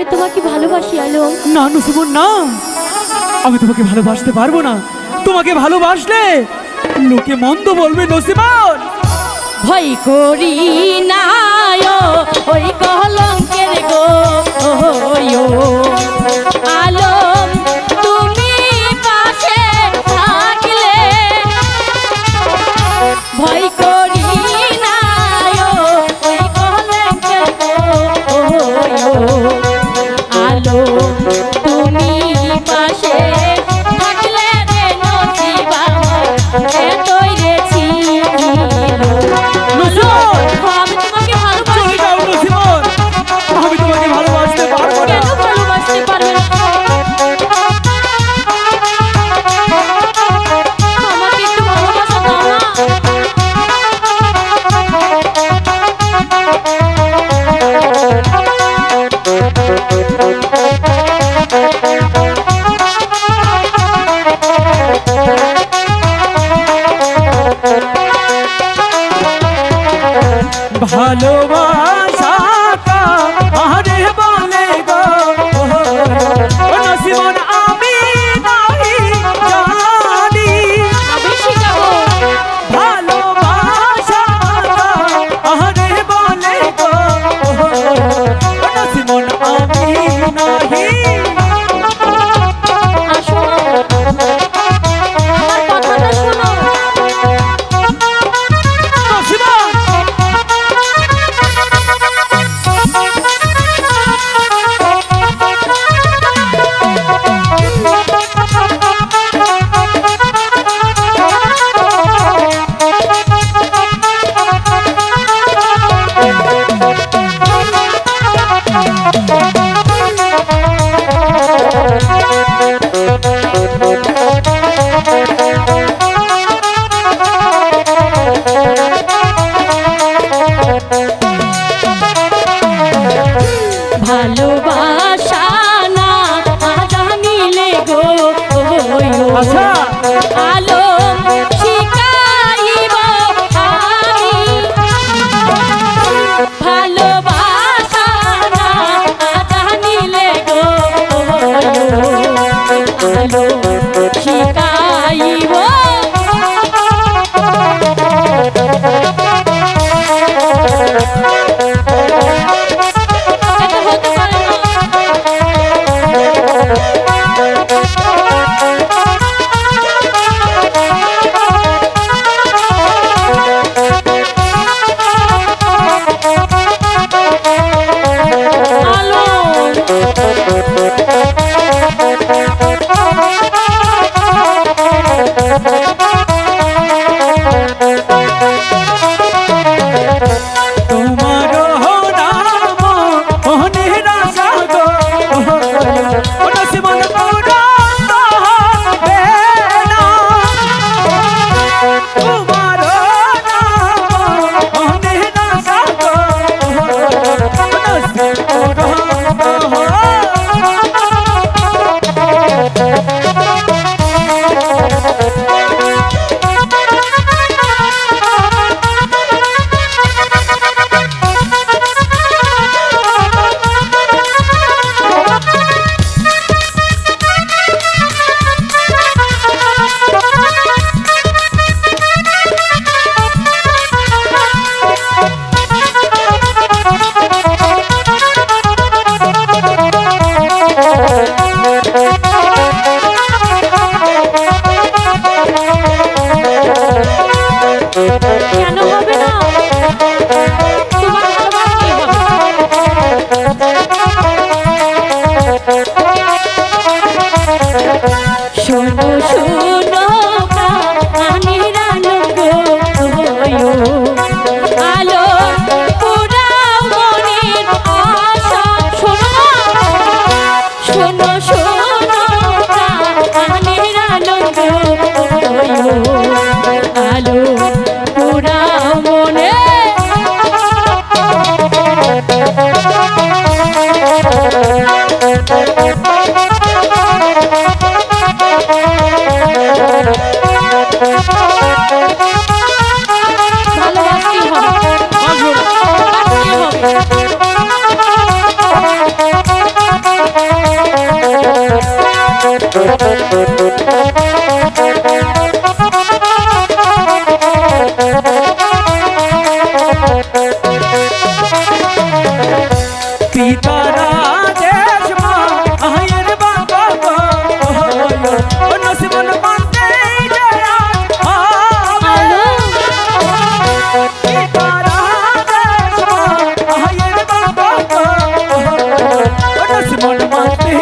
আমি তোমাকে ভালোবাসি আলো। না নুসুমন না। আমি তোমাকে ভালোবাসতে পারব না। তোমাকে ভালোবাসলে লোকে মন্দ বলবে নসিমন। ভয় করি না ওই ভালোবাস